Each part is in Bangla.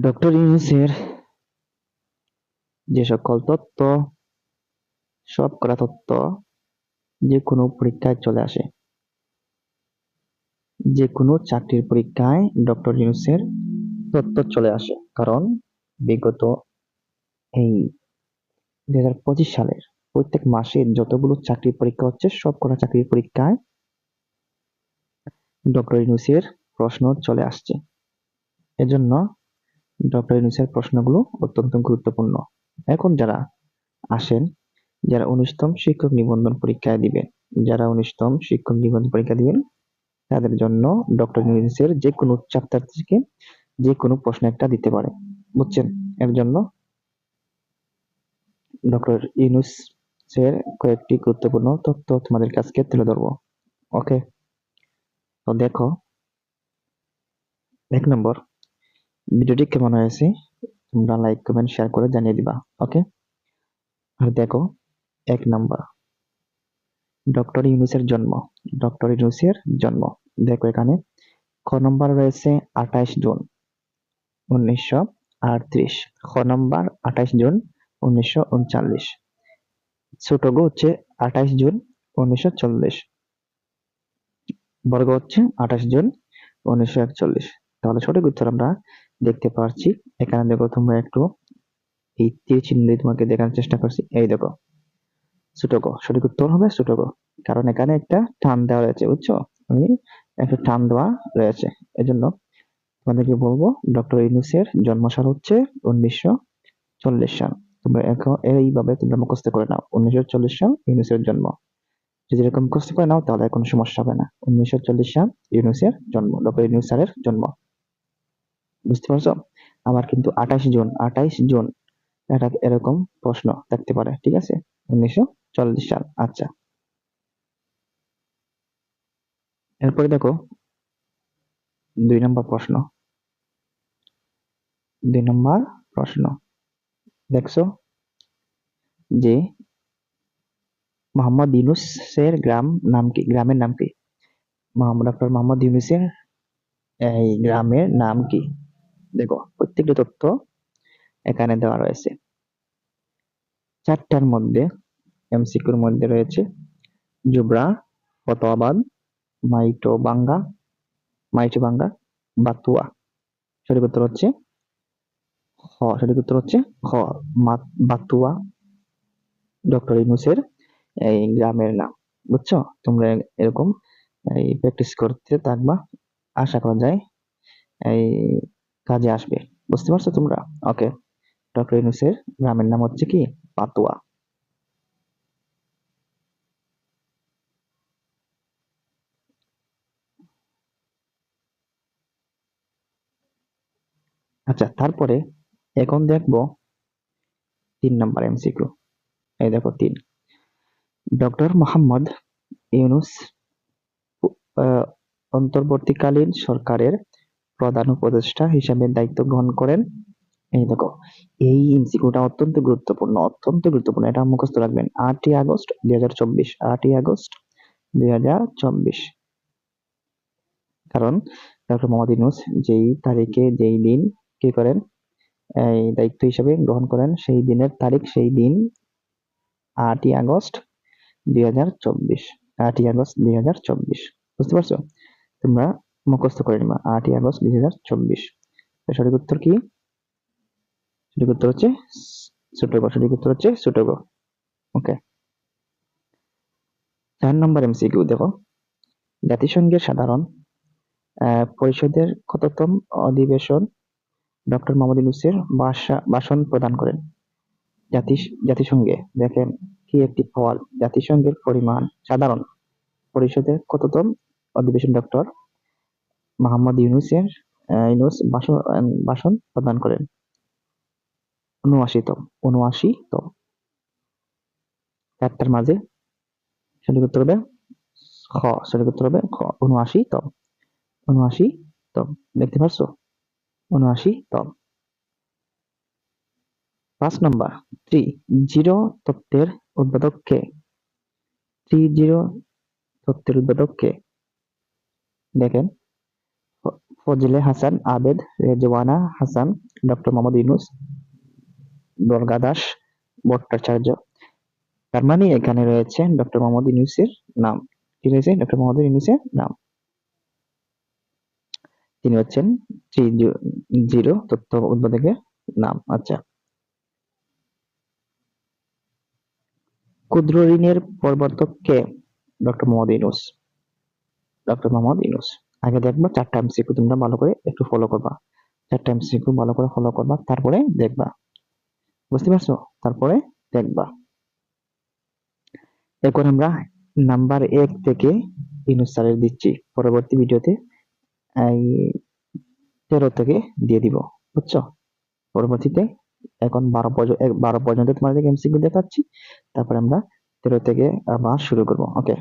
ডক্টর ইউনুসের যে সকল তথ্য সব করা তথ্য যে কোনো পরীক্ষায় চলে আসে। যে কোনো চাকরির পরীক্ষায় ডক্টর ইউনুসের তথ্য চলে আসে। কারণ বিগত এই দুই হাজার পঁচিশ সালের প্রত্যেক মাসে যতগুলো চাকরির পরীক্ষা হচ্ছে, সব কটা চাকরির পরীক্ষায় ডক্টর ইউনুসের প্রশ্ন চলে আসছে। এজন্য ডক্টর ইউনুসের প্রশ্নগুলো অত্যন্ত গুরুত্বপূর্ণ। এখন যারা আসেন, যারা উনিশতম শিক্ষক নিবন্ধন পরীক্ষায় দিবেন, যারা উনিশতম শিক্ষক নিবন্ধন পরীক্ষা দিবেন, তাদের জন্য ডক্টর ইউনুসের যে কোনো চ্যাপ্টার থেকে যে কোনো প্রশ্ন একটা দিতে পারে। বুঝছেন? এর জন্য ডক্টর ইউনুসের কয়েকটি গুরুত্বপূর্ণ তথ্য তোমাদের কাছকে তুলে ধরবো। ওকে? তো দেখো, এক নম্বর ভিডিওটি কেমন হয়েছে, তোমরা লাইক কমেন্ট শেয়ার করে জানিয়ে দিবা ওকে আর দেখো, এক নম্বর ডক্টর ইউনুসের জন্ম ডক্টর ইউনুসের জন্ম, দেখো এখানে, খ নম্বর রয়েছে আঠাইশ জুন উনিশশো আটত্রিশ, খ নম্বর আঠাইশ জুন উনিশশো উনচল্লিশ, ছোট গো হচ্ছে আঠাইশ জুন উনিশশো চল্লিশ বর্গ হচ্ছে আঠাশ জুন উনিশশো একচল্লিশ, তাহলে সঠিক উত্তর আমরা দেখতে পারছি। এখানে দেখো তোমরা একটু এই তীর চিহ্ন দিয়ে তোমাকে দেখানোর চেষ্টা করছি। এই দেখো গ, সঠিক উত্তর হবে গ, কারণ এখানে একটা টান দেওয়া রয়েছে, বুঝছ? আমি একটা টান দেওয়া রয়েছে। এজন্য তোমাদেরকে বলব, ডক্টর ইউনুসের জন্মসাল হচ্ছে উনিশশো চল্লিশ সাল। তোমরা এখন এইভাবে তোমরা মুখস্থ করে নাও, উনিশশো চল্লিশ সাল ইউনুসের জন্ম। যদি এরকম মুখস্থ করে নাও, তাহলে কোনো সমস্যা হবে না। উনিশশো চল্লিশ সাল ইউনুসের জন্ম, ডক্টর ইউনুস স্যারের জন্ম। বুঝতে পারছ? আবার কিন্তু আঠাশ জুন আঠাইশ জুন এটা এরকম প্রশ্ন থাকতে পারে, ঠিক আছে? উনিশশো চল্লিশ সাল আচ্ছা। এরপরে দেখো, দুই নম্বর প্রশ্ন। দুই নম্বর প্রশ্ন। দেখছ যে মোহাম্মদ ইউনুসের গ্রাম নাম কি? গ্রামের নাম কি? মোহাম্মদ ডক্টর মোহাম্মদ ইউনুসের, এই গ্রামের নাম কি? দেখো, প্রত্যেকটি তথ্য এখানে দেওয়া রয়েছে। চারটার মধ্যে, এমসিকিউর মধ্যে রয়েছে, জুবরা বাঙ্গা মাইটো বাঙ্গা বাতুয়া। সঠিক উত্তর হচ্ছে খ। সঠিক উত্তর হচ্ছে খ। বাতুয়া, ডক্টর ইনুসের এই গ্রামের নাম। বুঝছ? তোমরা এরকম এই প্র্যাকটিস করতে থাকবা। আশা করা যায় এই কাজে আসবে। বুঝতে পারছ তোমরা? ওকে ডক্টর ইনুসের গ্রামের নাম হচ্ছে কি? পাতুয়া। আচ্ছা তারপরে এখন দেখব তিন নম্বর এমসিকিউ এই দেখো তিন। ডক্টর মোহাম্মদ ইউনুস অন্তর্বর্তীকালীন সরকারের প্রধান উপদেষ্টা হিসাবে দায়িত্ব গ্রহণ করেন। এই দেখো, এই এমসিকিউটা অত্যন্ত গুরুত্বপূর্ণ অত্যন্ত গুরুত্বপূর্ণ। এটা মুখস্থ রাখবেন, আটই আগস্ট দুই হাজার চব্বিশ, আটই আগস্ট দুই হাজার চব্বিশ। কারণ ডক্টর মোহাম্মদ ইউনুস যেই তারিখে, যেই দিন কি করেন, এই দায়িত্ব হিসেবে গ্রহণ করেন, সেই দিনের তারিখ, সেই দিন আটই আগস্ট দুই হাজার চব্বিশ, আটই আগস্ট দুই হাজার চব্বিশ। বুঝতে পারছ? তোমরা মুখস্থ করে নিবা। আটই আগস্ট দুই হাজার চব্বিশ। সঠিক উত্তর কি? সঠিক উত্তর হচ্ছে সুটোগো। সঠিক উত্তর হচ্ছে সুটোগো। ওকে। চার নম্বর এমসিকিউ দেখো। জাতিসংঘের সাধারণ পরিষদের কততম অধিবেশন ডক্টর মোহাম্মদ ইউনুসের ভাষণ প্রদান করেন। জাতি জাতিসংঘে দেখেন কি একটি ফল। জাতিসংঘের পরিমাণ সাধারণ, পরিষদের কততম অধিবেশন ডক্টর মোহাম্মদ ইউনুসের ইউনুস ভাষণ প্রদান করেন। উনআশিতম উনআশিতম। চারটার মাঝে সঠিক উত্তর হবে খ, সঠিক উত্তর হবে খ। উনআশিতম উনআশিতম। দেখতে পারছ? উনআশিতম। পাঁচ নম্বর থ্রি জিরো তত্ত্বের উদ্বোধক কে? থ্রি জিরো তত্ত্বের উদ্বোধক কে? দেখেন। ফজলে হাসান, আবেদ, রেজওয়ানা হাসান, ডক্টর মোহাম্মদ ইউনুস দুর্গা দাস, ভট্টাচার্য। তার মানে এখানে রয়েছে ডক্টর মোহাম্মদ ইউনুসের নাম। কি রয়েছে? ডক্টর মোহাম্মদ ইউনুসের নাম। তিনি হচ্ছেন থ্রি জিরো তথ্য উদ্বোধকের নাম। আচ্ছা। ক্ষুদ্র ঋণের প্রবর্তক কে? ডক্টর মোহাম্মদ ইউনুস। ডক্টর মোহাম্মদ ইউনুস। আগে দেখব চারটা এমসিকিউ তোমরা ভালো করে একটু ফলো করবা। চারটা এমসিকিউ ভালো করে ফলো করবা, তারপরে দেখবা। বুঝতে পারছ? তারপরে দেখবা। এখন আমরা নাম্বার এক থেকে ইউনুস স্যারের দিচ্ছি। পরবর্তী ভিডিওতে এই তেরো থেকে দিয়ে দিব, বুঝছ? পরবর্তীতে এখন বারো পর্যন্ত বারো পর্যন্ত তোমাদের এমসিকিউ দেখাচ্ছি। তারপরে আমরা তেরো থেকে আবার শুরু করব ওকে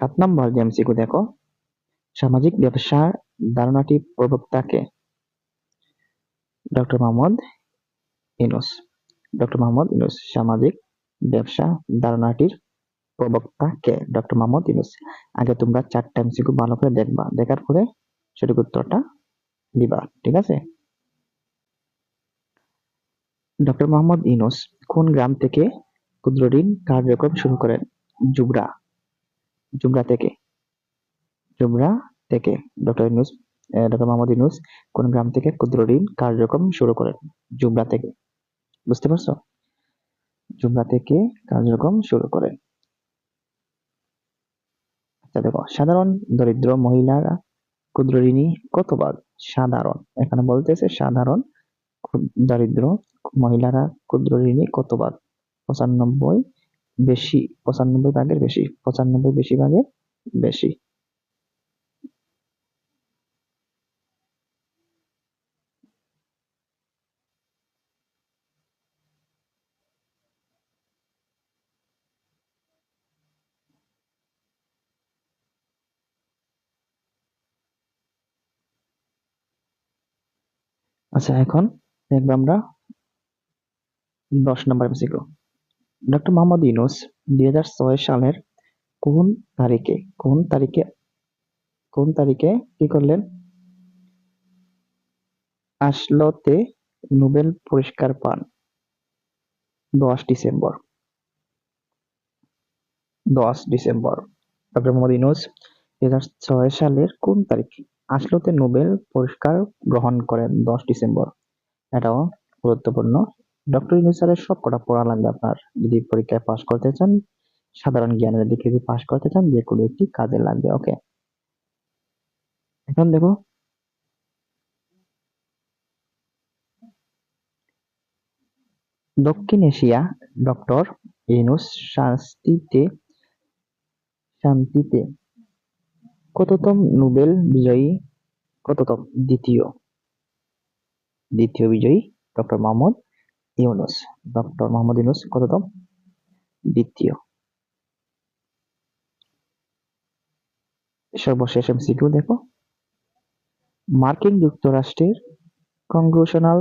সাত নম্বর যে এমসিকিউ দেখো। সামাজিক ব্যবসার ধারণাটি প্রবক্তাকে ডক্টর মোহাম্মদ ইনুস ডক্টর মোহাম্মদ ইনুস সামাজিক ব্যবসা ধারণাটির প্রবক্তা কে ডক্টর মোহাম্মদ ইনুস আগে তোমরা চারটা এমসিকিউ ভালো করে দেখবা, দেখার পরে সঠিক উত্তরটা দিবা, ঠিক আছে? ডক্টর মোহাম্মদ ইনুস কোন গ্রাম থেকে ক্ষুদ্র ঋণ কার্যক্রম শুরু করেন? জুবরা জুবরা থেকে। জুবরা থেকে। ডক্টর ইনুস ডক্টর মোহাম্মদ ইনুস কোন গ্রাম থেকে ক্ষুদ্র ঋণ কার্যক্রম শুরু করেন? জুবরা থেকে। বুঝতে পারছ? জুবরা থেকে কার্যক্রম শুরু করেন। আচ্ছা দেখো, সাধারণ দরিদ্র মহিলারা ক্ষুদ্র ঋণী কত ভাগ সাধারণ। এখানে বলতেছে সাধারণ দারিদ্র মহিলারা ক্ষুদ্র ঋণী কত ভাগ পঁচানব্বই বেশি, পঁচানব্বই ভাগের বেশি, পঁচানব্বই বেশি ভাগের বেশি। আচ্ছা এখন দেখব আমরা দশ নম্বর এমসিকিউ ডক্টর মোহাম্মদ ইউনুস দুই হাজার ছয় সালের কোন তারিখে কোন তারিখে কোন তারিখে কি করলেন? আসলোতে নোবেল পুরস্কার পান। দশ ডিসেম্বর। দশ ডিসেম্বর। ডক্টর মোহাম্মদ ইউনুস দুই হাজার ছয় সালের কোন তারিখে আসলোতে নোবেল পুরস্কার গ্রহণ করেন? দশ ডিসেম্বর। এটাও গুরুত্বপূর্ণ। ডক্টর ইউনুসারের সব কটা পড়া লাগবে আপনার। যদি পরীক্ষায় পাশ করতে চান, সাধারণ জ্ঞানের দিকে যদি পাশ করতে চান, যে কোনো একটি কাজে লাগবে ওকে এখন দেখো। দক্ষিণ এশিয়া ডক্টর ইউনুস শান্তিতে শান্তিতে কততম নোবেল বিজয়ী, কততম দ্বিতীয় দ্বিতীয় বিজয়ী ডক্টর মোহাম্মদ ইউনুস, ডক্টর মোহাম্মদ ইউনুস কততম? দ্বিতীয়। সর্বশেষ এমসিকিউ দেখো। মার্কিন যুক্তরাষ্ট্রের কংগ্রেশনাল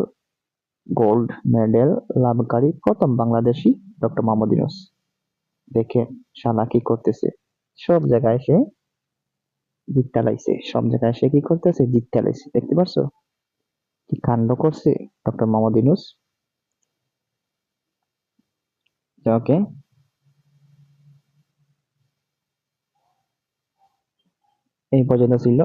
গোল্ড মেডেল লাভকারী প্রথম বাংলাদেশি ডক্টর মোহাম্মদ ইউনুস। দেখে শালা কি করতেছে? সব জায়গায় সে জিতটা লাইছে সব জায়গায় সে কি করতেছে? জিতটা লাইছে দেখতে পারছ? কি কাণ্ড করছে ডক্টর মোহাম্মদ ইউনুস? ওকে এই পর্যন্ত ছিল